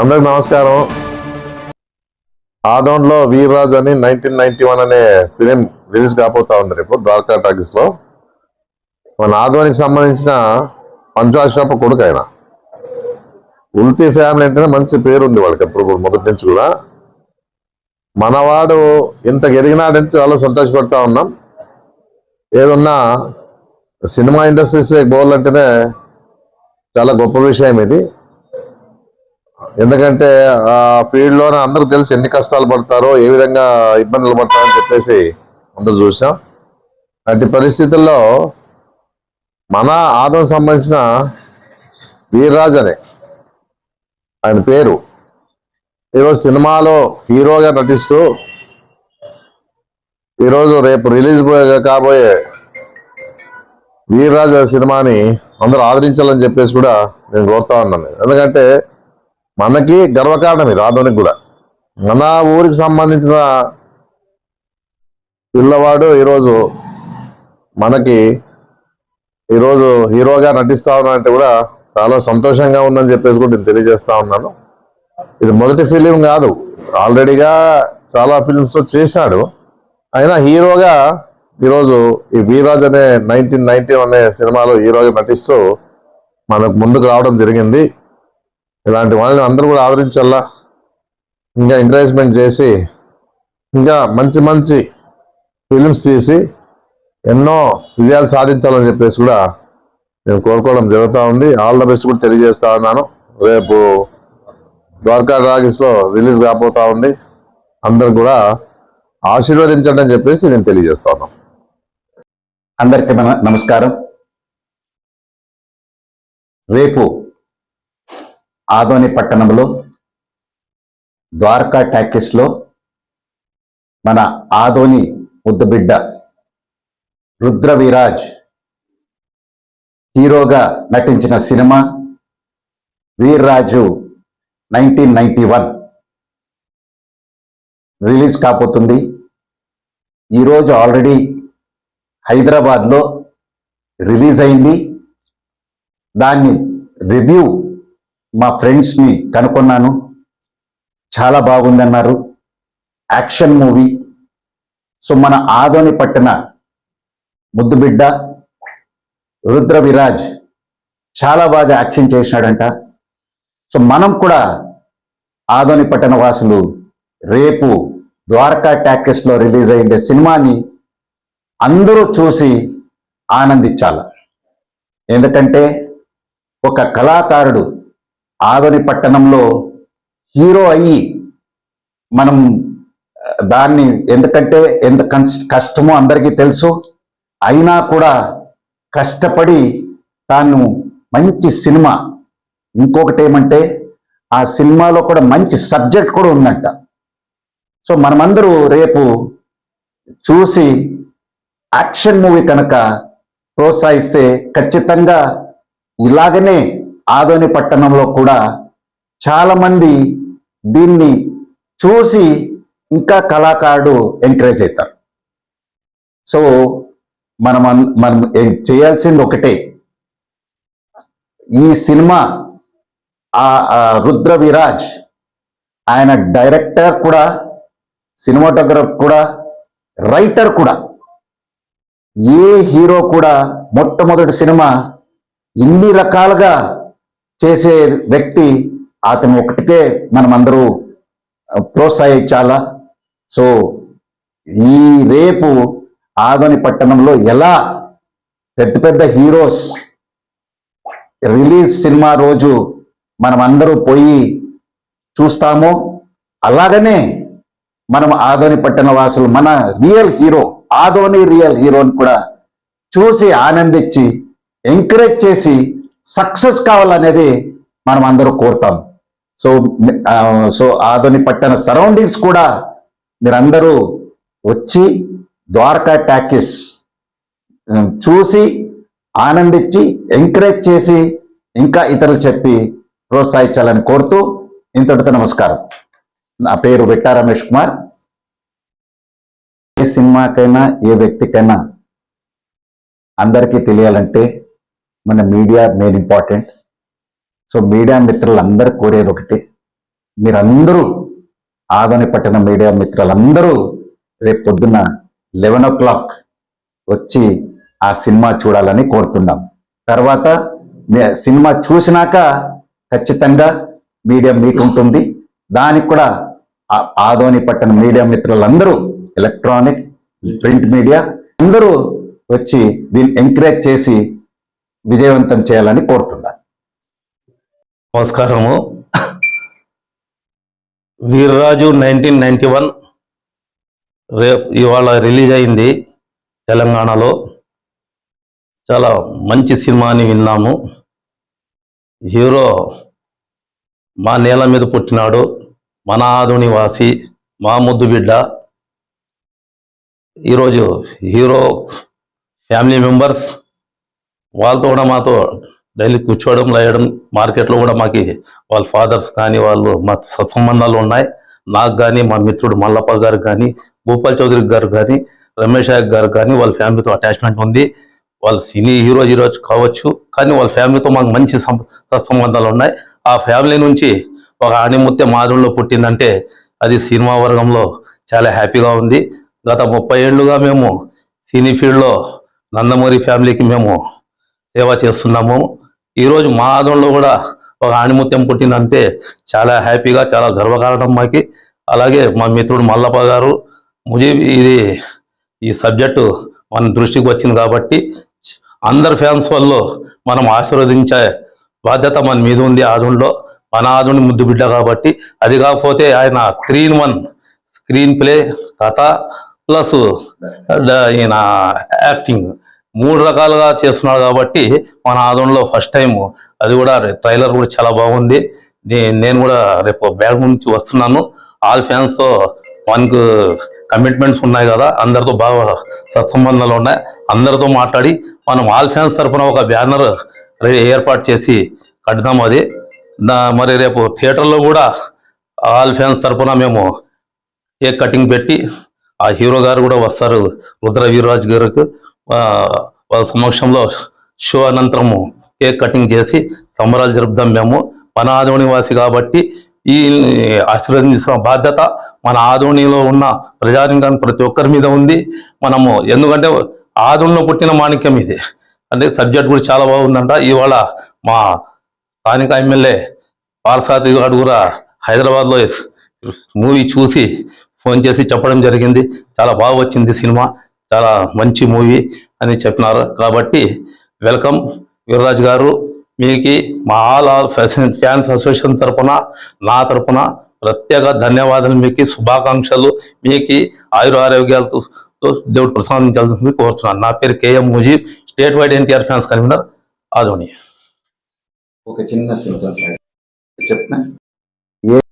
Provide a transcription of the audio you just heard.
అందరికి నమస్కారం. ఆదోన్లో వీర్రాజ్ అని నైన్టీన్ నైన్టీ వన్ అనే ఫిలిం రిలీజ్ కాబోతా ఉంది రేపు ద్వారకా టాకీస్లో మన ఆదోనికి సంబంధించిన పంచాశ్రప కొడుకు ఆయన. ఉల్తీ ఫ్యామిలీ అంటేనే మంచి పేరు ఉంది వాళ్ళకి ఎప్పుడు కూడా మొదటి నుంచి కూడా. మనవాడు ఇంత ఎదిగినాడంటే చాలా సంతోషపడతా ఉన్నాం. ఏదన్నా సినిమా ఇండస్ట్రీస్లోకి పోవాలంటేనే చాలా గొప్ప విషయం ఇది. ఎందుకంటే ఆ ఫీల్డ్లోనే అందరూ తెలిసి ఎన్ని కష్టాలు పడతారో ఏ విధంగా ఇబ్బందులు పడతారని చెప్పేసి అందరూ చూసాం. అట్టి పరిస్థితుల్లో మన ఆదం సంబంధించిన వీర్రాజ్ అనే ఆయన పేరు ఈరోజు సినిమాలో హీరోగా నటిస్తూ ఈరోజు రేపు రిలీజ్ కాబోయే వీర్రాజ్ సినిమాని అందరూ ఆదరించాలని చెప్పేసి కూడా నేను కోరుతా ఉన్నాను. ఎందుకంటే మనకి గర్వకారణం ఇది ఆధునిక కూడా. మన ఊరికి సంబంధించిన పిల్లవాడు ఈరోజు మనకి ఈరోజు హీరోగా నటిస్తా ఉన్నానంటే కూడా చాలా సంతోషంగా ఉందని చెప్పేసి కూడా నేను తెలియజేస్తా ఉన్నాను. ఇది మొదటి ఫిలిం కాదు. ఆల్రెడీగా చాలా ఫిలిమ్స్లో చేశాడు. అయినా హీరోగా ఈరోజు ఈ వీరాజ్ అనే నైన్టీన్ నైన్టీ అనే సినిమాలో హీరోగా నటిస్తూ మనకు ముందుకు రావడం జరిగింది. ఇలాంటి వాళ్ళని అందరూ కూడా ఆదరించాలా? ఇంకా ఎంకరేజ్మెంట్ చేసి ఇంకా మంచి మంచి ఫిలిమ్స్ తీసి ఎన్నో విజయాలు సాధించాలని చెప్పేసి కూడా నేను కోరుకోవడం జరుగుతూ ఉంది. ఆల్ ద బెస్ట్ కూడా తెలియజేస్తా ఉన్నాను. రేపు ద్వారకా డ్రాగిస్లో రిలీజ్ కాబోతా ఉంది. అందరు కూడా ఆశీర్వదించండి అని చెప్పేసి నేను తెలియజేస్తా ఉన్నాను. అందరికీ నమస్కారం. రేపు ఆదోని పట్టణంలో ద్వారకా టాకీస్లో మన ఆదోని ముద్దుబిడ్డ రుద్రవిరాజ్ హీరోగా నటించిన cinema Veerraju nineteen ninety one. Release కాబోతుంది. ఈరోజు ఆల్రెడీ హైదరాబాద్లో రిలీజ్ అయింది. దాన్ని రివ్యూ మా ఫ్రెండ్స్ని కనుక్కున్నాను. చాలా బాగుందన్నారు. యాక్షన్ మూవీ సో మన ఆదోని పట్టిన ముద్దుబిడ్డ రుద్ర విరాజ్ చాలా బాగా యాక్షన్ చేసినాడంట. సో మనం కూడా ఆదోని పట్టణ వాసులు రేపు ద్వారకా ట్యాకెస్లో రిలీజ్ అయ్యే సినిమాని అందరూ చూసి ఆనందించాల. ఎందుకంటే ఒక కళాకారుడు ఆదోని పట్టణంలో హీరో అయ్యి మనం దాన్ని ఎందుకంటే ఎంత కన్స్- కష్టమో అందరికీ తెలుసు. అయినా కూడా కష్టపడి తాను మంచి సినిమా. ఇంకొకటి ఏమంటే ఆ సినిమాలో కూడా మంచి సబ్జెక్ట్ కూడా ఉందంట. సో మనమందరూ రేపు చూసి యాక్షన్ మూవీ కనుక ప్రోత్సహిస్తే ఖచ్చితంగా ఇలాగనే ఆదోని పట్టణంలో కూడా చాలామంది దీన్ని చూసి ఇంకా కళాకారుడు ఎంకరేజ్ అవుతారు. సో మనం అన్- మనం చేయాల్సింది ఒకటే. ఈ సినిమా ఆ ఆ రుద్ర విరాజ్ ఆయన డైరెక్టర్ కూడా సినిమాటోగ్రఫ్ కూడా రైటర్ కూడా ఏ హీరో కూడా మొట్టమొదటి సినిమా ఇన్ని రకాలుగా చేసే వ్యక్తి అతను ఒకటికే మనమందరూ ప్రోత్సహించాలా? సో ఈ రేపు ఆదని పట్టణంలో ఎలా పెద్ద పెద్ద హీరోస్ రిలీజ్ సినిమా రోజు మనం అందరూ పోయి చూస్తామో అలాగనే మనం ఆదోని పట్టణ వాసులు మన రియల్ హీరో ఆదోని రియల్ హీరోని కూడా చూసి ఆనందించి ఎంకరేజ్ చేసి సక్సెస్ కావాలనేది మనం అందరూ కోరుతాం. సో ఆ, సో ఆదోని పట్టణ సరౌండింగ్స్ కూడా మీరందరూ వచ్చి ద్వారకా టాకీస్ చూసి ఆనందించి ఎంకరేజ్ చేసి ఇంకా ఇతరులు చెప్పి ప్రోత్సహించాలని కోరుతూ ఇంతటితో నమస్కారం. నా పేరు విట్టా రమేష్ కుమార్. ఏ సినిమాకైనా ఏ వ్యక్తికైనా అందరికీ తెలియాలంటే మన media main important so media మిత్రులందరూ కోరేది ఒకటి. మీరందరూ ఆదోని పట్టిన మీడియా మిత్రులందరూ రేపు పొద్దున్న లెవెన్ ఓ క్లాక్ వచ్చి ఆ సినిమా చూడాలని కోరుతున్నాం. తర్వాత మీ- సినిమా చూసినాక ఖచ్చితంగా మీడియా మీట్ ఉంటుంది. దానికి కూడా ఆ- ఆదోని పట్టణ మీడియా మిత్రులందరూ ఎలక్ట్రానిక్ ప్రింట్ మీడియా అందరూ వచ్చి దీన్ని ఎంకరేజ్ చేసి విజయవంతం చేయాలని కోరుతున్నాను. నమస్కారము. వీర్రాజు నైన్టీన్ నైన్టీ వన్ రేపు ఇవాళ రిలీజ్ అయింది తెలంగాణలో. చాలా మంచి సినిమా అని విన్నాము. హీరో మా నేల మీద పుట్టినాడు. మన ఆధుని వాసి మా ముద్దు బిడ్డ. ఈరోజు హీరో ఫ్యామిలీ మెంబర్స్ వాళ్ళతో కూడా మాతో డైలీ కూర్చోవడం లేయడం మార్కెట్లో కూడా మాకు వాళ్ళ ఫాదర్స్ కానీ వాళ్ళు మా సత్సంబంధాలు ఉన్నాయి. నాకు కానీ మా మిత్రుడు మల్లప్ప గారు కానీ భూపాల్ చౌదరి గారు కానీ రమేష్ నాయక్ గారు కానీ వాళ్ళ ఫ్యామిలీతో అటాచ్మెంట్ ఉంది. వాళ్ళు సినీ హీరో హీరో కావచ్చు కానీ వాళ్ళ ఫ్యామిలీతో మాకు మంచి సం- సత్సంబంధాలు ఉన్నాయి. ఆ ఫ్యామిలీ నుంచి ఒక ఆణిముత్య మాధుల్లో పుట్టిందంటే అది సినిమా వర్గంలో చాలా హ్యాపీగా ఉంది. గత ముప్పై ఏళ్ళుగా మేము సినీ ఫీల్డ్లో నందమూరి ఫ్యామిలీకి మేము సేవ చేస్తున్నాము. ఈరోజు మా ఆదంలో కూడా ఒక ఆణిముత్యం పుట్టిందంటే చాలా హ్యాపీగా చాలా గర్వకారణం మాకి. అలాగే మా మిత్రుడు మల్లప్ప గారు ముజీబ్ ఇది ఈ సబ్జెక్టు మన దృష్టికి వచ్చింది కాబట్టి అందరు ఫ్యాన్స్ వల్ల మనం ఆశీర్వదించే బాధ్యత మన మీద ఉంది ఆదుంలో మన ఆదుని ముద్దు బిడ్డ కాబట్టి అది కాకపోతే ఆయన three in one screenplay కథ ప్లస్ ఈయన యాక్టింగ్. మూడు రకాలుగా చేస్తున్నాడు కాబట్టి మన ఆదంలో ఫస్ట్ టైం అది కూడా ట్రైలర్ కూడా చాలా బాగుంది. నేను కూడా రేపు బ్యాగ్ నుంచి వస్తున్నాను. ఆల్ ఫ్యాన్స్తో మనకు కమిట్మెంట్స్ ఉన్నాయి కదా అందరితో బాగా సత్సంబంధాలు ఉన్నాయి. అందరితో మాట్లాడి మనం ఆల్ ఫ్యాన్స్ తరఫున ఒక బ్యానర్ ఏర్పాటు చేసి కడదాం అది. దా- మరి రేపు థియేటర్లో కూడా ఆల్ ఫ్యాన్స్ తరఫున మేము కేక్ కటింగ్ పెట్టి ఆ హీరో గారు కూడా వస్తారు రుద్ర వీర్రాజ్ గారికి. వాళ్ళ సమక్షంలో షో అనంతరము కేక్ కటింగ్ చేసి సంబరాలు జరుపుదాం మేము. మన ఆదోని వాసి కాబట్టి ఈ ఆశీర్వదించిన బాధ్యత మన ఆదోనిలో ఉన్న ప్రజానికానికి ప్రతి ఒక్కరి మీద ఉంది. మనము ఎందుకంటే ఆదోనిలో పుట్టిన మాణిక్యం ఇది. అంటే సబ్జెక్ట్ కూడా చాలా బాగుందంట. ఇవాళ మా స్థానిక ఎమ్మెల్యే పార్సాతి గారు కూడా హైదరాబాద్లో మూవీ చూసి ఫోన్ చేసి చెప్పడం జరిగింది. చాలా బాగా వచ్చింది సినిమా. చాలా మంచి మూవీ అని చెప్పినారు. కాబట్టి వెల్కమ్ వీర్రాజు గారు. మీకు మా ఆల్ ఆల్ ఫ్యాన్స్ అసోసియేషన్ తరపున నా తరపున ప్రత్యేక ధన్యవాదాలు. మీకు శుభాకాంక్షలు. మీకు ఆయుర ఆరోగ్యాలతో దేవుడు ప్రసాదించాల్సింది కోరుతున్నాను. నా పేరు KM Mujeeb. State wide NTR fans convener Adoni. ఒక చిన్న సెంటెన్స్ చెప్పిన?